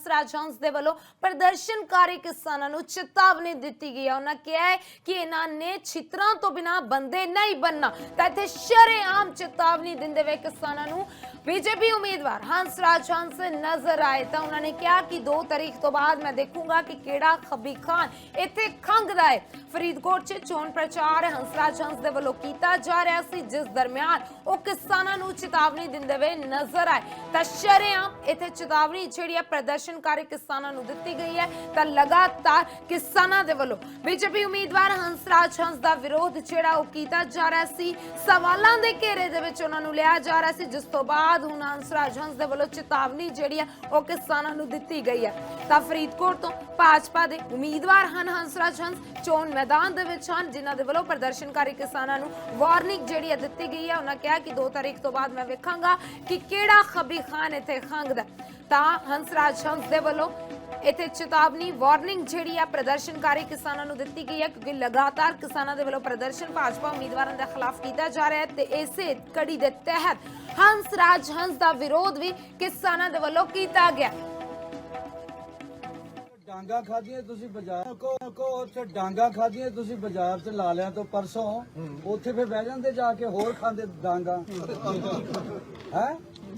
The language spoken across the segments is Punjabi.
ਹੰਸਰਾਜ ਹੰਸ ਦੇ ਵੱਲੋਂ ਪ੍ਰਦਰਸ਼ਨਕਾਰੀ ਕਿਸਾਨਾਂ ਨੂੰ ਚੇਤਾਵਨੀ ਦਿੱਤੀ ਗਈ ਹੈ। ਉਹਨਾਂ ਕਿਹਾ ਹੈ ਕਿ ਇਹਨਾਂ ਨੇ ਛਿੱਤਰਾਂ ਤੋਂ ਬਿਨਾ ਬੰਦੇ ਨਹੀਂ ਬੰਨਣਾ ਤਾਂ ਇੱਥੇ ਸ਼ਰੇਆਮ ਚੇਤਾਵਨੀ ਦਿੰਦੇ ਹੋਏ ਕਿਸਾਨਾਂ ਨੂੰ ਬੀਜੇਪੀ ਉਮੀਦਵਾਰ ਹੰਸਰਾਜ ਹੰਸ ਨਜ਼ਰ ਆਏ ਤਾਂ ਉਹਨਾਂ ਨੇ ਕਿਹਾ ਕਿ 2 ਤਾਰੀਖ ਤੋਂ ਬਾਅਦ ਮੈਂ ਦੇਖੂੰਗਾ ਕਿ ਕਿਹੜਾ ਖੱਬੀ ਖਾਨ ਇੱਥੇ ਖੰਗਦਾ ਹੈ ਫਰੀਦਕੋਟ 'ਚ ਚੋਣ ਪ੍ਰਚਾਰ ਹੰਸਰਾਜ ਹੰਸ ਦੇ ਵੱਲੋਂ ਕੀਤਾ ਜਾ ਰਿਹਾ ਸੀ ਜਿਸ ਦਰਮਿਆਨ ਉਹ ਕਿਸਾਨਾਂ ਨੂੰ ਚੇਤਾਵਨੀ ਦਿੰਦੇ ਹੋਏ ਨਜ਼ਰ ਆਏ ਤਾਂ ਸ਼ਰੇਆਮ ਇੱਥੇ ਚੇਤਾਵਨੀ ਜਿਹੜੀ ਹੈ ਪ੍ਰਦਰਸ਼ਨਕਾਰੀ ਕਿਸਾਨਾਂ ਨੂੰ ਦਿੱਤੀ ਗਈ ਹੈ ਤਾਂ ਲਗਾਤਾਰ ਕਿਸਾਨਾਂ ਦੇ ਵੱਲੋਂ ਬੀਜੇਪੀ ਉਮੀਦਵਾਰ ਹੰਸਰਾਜ ਹੰਸ ਦਾ ਵਿਰੋਧ ਜਿਹੜਾ ਉਹ ਕੀਤਾ ਜਾ ਰਿਹਾ ਸੀ ਸਵਾਲਾਂ ਦੇ ਘੇਰੇ ਦੇ ਵਿੱਚ ਉਹਨਾਂ ਨੂੰ ਲਿਆ ਜਾ ਰਿਹਾ ਸੀ ਜਿਸ ਤੋਂ ਬਾਅਦ ਹੁਣ ਹੰਸਰਾਜ ਹੰਸ ਦੇ ਵੱਲੋਂ ਚੇਤਾਵਨੀ ਜਿਹੜੀ ਹੈ ਉਹ ਕਿਸਾਨਾਂ ਨੂੰ ਦਿੱਤੀ ਗਈ ਹੈ ਤਾਂ ਫਰੀਦਕੋਟ ਤੋਂ ਭਾਜਪਾ ਦੇ ਉਮੀਦਵਾਰ ਹਨ ਹੰਸਰਾਜ ਹੰਸ, ਚੋਣ ਮੈਦਾਨ ਦੇ ਵਿੱਚ ਹਨ, ਜਿਨ੍ਹਾਂ ਦੇ ਵੱਲੋਂ ਪ੍ਰਦਰਸ਼ਨਕਾਰੀ ਕਿਸਾਨਾਂ ਨੂੰ ਵਾਰਨਿੰਗ ਜਿਹੜੀ ਹੈ ਦਿੱਤੀ ਗਈ ਹੈ ਉਹਨਾਂ ਕਿਹਾ ਕਿ 2 ਤਾਰੀਖ ਤੋਂ ਬਾਅਦ ਮੈਂ ਵੇਖਾਂਗਾ ਕਿ ਕਿਹੜਾ ਖਬੀ ਖਾਨ ਇੱਥੇ ਖੰਗਦਾ ਹੈ। ਤਾਂ ਹੰਸਰਾਜ ਹੰਸ ਦੇ ਵੱਲੋਂ ਇੱਥੇ ਚੇਤਾਵਨੀ ਵਾਰਨਿੰਗ ਜਿਹੜੀ ਆ ਪ੍ਰਦਰਸ਼ਨਕਾਰੀ ਕਿਸਾਨਾਂ ਨੂੰ ਦਿੱਤੀ ਗਈ ਹੈ ਕਿਉਂਕਿ ਲਗਾਤਾਰ ਕਿਸਾਨਾਂ ਦੇ ਵੱਲੋਂ ਪ੍ਰਦਰਸ਼ਨ ਭਾਜਪਾ ਉਮੀਦਵਾਰਾਂ ਦੇ ਖਿਲਾਫ ਕੀਤਾ ਜਾ ਰਿਹਾ ਹੈ ਤੇ ਇਸੇ ਕੜੀ ਦੇ ਤਹਿਤ ਹੰਸਰਾਜ ਹੰਸ ਦਾ ਵਿਰੋਧ ਵੀ ਕਿਸਾਨਾਂ ਦੇ ਵੱਲੋਂ ਕੀਤਾ ਗਿਆ। ਡਾਂਗਾ ਖਾਧੀਆਂ ਤੁਸੀਂ ਬਾਜ਼ਾਰ ਕੋ ਕੋ ਉੱਥੇ ਡਾਂਗਾ ਖਾਧੀਆਂ ਤੁਸੀਂ ਬਾਜ਼ਾਰ 'ਚ ਲਾ ਲਿਆ ਤੋਂ ਪਰਸੋਂ ਉੱਥੇ ਫੇਰ ਬਹਿ ਜਾਂਦੇ ਜਾ ਕੇ ਹੋਰ ਖਾਂਦੇ ਡਾਂਗਾ। ਹੈ?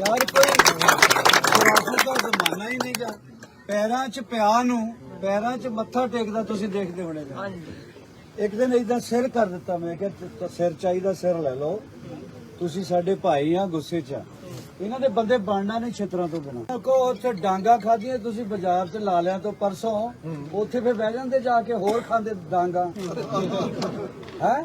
ਯਾਰ ਕੋਈ ਸਿਆਸਤ ਦਾ ਜ਼ਮਾਨਾ ਹੀ ਨਹੀਂਗਾ ਪੈਰਾਂ 'ਚ ਪਿਆ ਨੂੰ ਪੈਰਾਂ 'ਚ ਮੱਥਾ ਟੇਕਦਾ ਤੁਸੀਂ ਦੇਖਦੇ ਹੋਣੇ ਇੱਕ ਦਿਨ ਇਦਾਂ ਸਿਰ ਕਰ ਦਿੱਤਾ ਮੈਂ ਤ- ਸਿਰ ਚਾਹੀਦਾ ਸਿਰ ਲੈ ਲਓ। ਤੁਸੀਂ ਸਾਡੇ ਭਾਈ ਆ ਗੁੱਸੇ 'ਚ ਆ। ਇਹਨਾਂ ਦੇ ਬੰਦੇ ਬਣਨਾ ਨਹੀਂ ਛਿੱਤਰਾਂ ਤੋਂ ਬਿਨਾ। ਕੋ ਉੱਥੇ ਡਾਂਗਾ ਖਾਧੀਆਂ ਤੁਸੀਂ ਬਾਜ਼ਾਰ 'ਚ ਲਾ ਲਿਆ ਤੋਂ ਪਰਸੋਂ। ਉੱਥੇ ਫੇਰ ਬਹਿ ਜਾਂਦੇ ਜਾ ਕੇ ਹੋਰ ਖਾਂਦੇ ਡਾਂਗਾ। ਹੈ?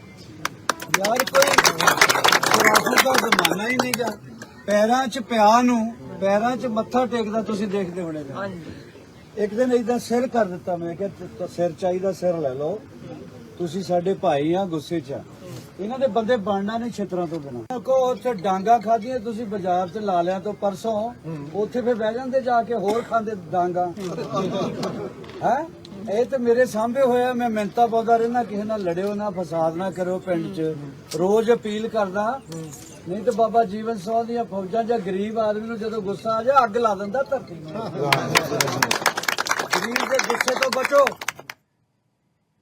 ਯਾਰ ਕੋਈ ਸਿਆਸਤ ਦਾ ਜ਼ਮਾਨਾ ਹੀ ਨਹੀਂਗਾ ਪੈਰਾਂ 'ਚ ਪਿਆ ਨੂੰ ਪੈਰਾਂ 'ਚ ਮੱਥਾ ਟੇਕਦਾ ਤੁਸੀਂ ਦੇਖਦੇ ਹੋਣੇ ਇੱਕ ਦਿਨ ਇਦਾਂ ਸਿਰ ਕਰ ਦਿੱਤਾ ਮੈਂ ਤ- ਸਿਰ ਚਾਹੀਦਾ ਸਿਰ ਲੈ ਲਓ। ਤੁਸੀਂ ਸਾਡੇ ਭਾਈ ਆ ਗੁੱਸੇ 'ਚ ਆ। ਇਹਨਾਂ ਦੇ ਬੰਦੇ ਬਣਨਾ ਨਹੀਂ ਛਿੱਤਰਾਂ ਤੋਂ ਬਿਨਾ। ਕੋ ਉੱਥੇ ਡਾਂਗਾ ਖਾਧੀਆਂ ਤੁਸੀਂ ਬਾਜ਼ਾਰ 'ਚ ਲਾ ਲਿਆ ਤੋਂ ਪਰਸੋਂ। ਉੱਥੇ ਫੇਰ ਬਹਿ ਜਾਂਦੇ ਜਾ ਕੇ ਹੋਰ ਖਾਂਦੇ ਡਾਂਗਾ। ਹੈ? ਇਹ ਤੇ ਮੇਰੇ ਸਾਹਮਣੇ ਹੋਇਆ ਮੈਂ ਮਿੰਤਾ ਪਾਉਂਦਾ ਰਹਿਣਾ ਕਿਸੇ ਨਾਲ ਲੜਿਓ ਨਾ ਫਸਾਦ ਨਾ ਕਰਿਓ ਪਿੰਡ 'ਚ। ਰੋਜ਼ ਅਪੀਲ ਕਰਦਾ ਨਹੀਂ ਤੇ ਬਾਬਾ ਜੀਵਨ ਸੌ ਦੀਆਂ ਫੌਜਾਂ ਜਾਂ ਗਰੀਬ ਆਦਮੀ ਨੂੰ ਜਦੋਂ ਗੁੱਸਾ ਆ ਜਾ ਅੱਗ ਲਾ ਦਿੰਦਾ ਧਰਤੀ ਨੂੰ। ਗਰੀਬ ਦੇ ਗੁੱਸੇ ਤੋਂ ਬਚੋ।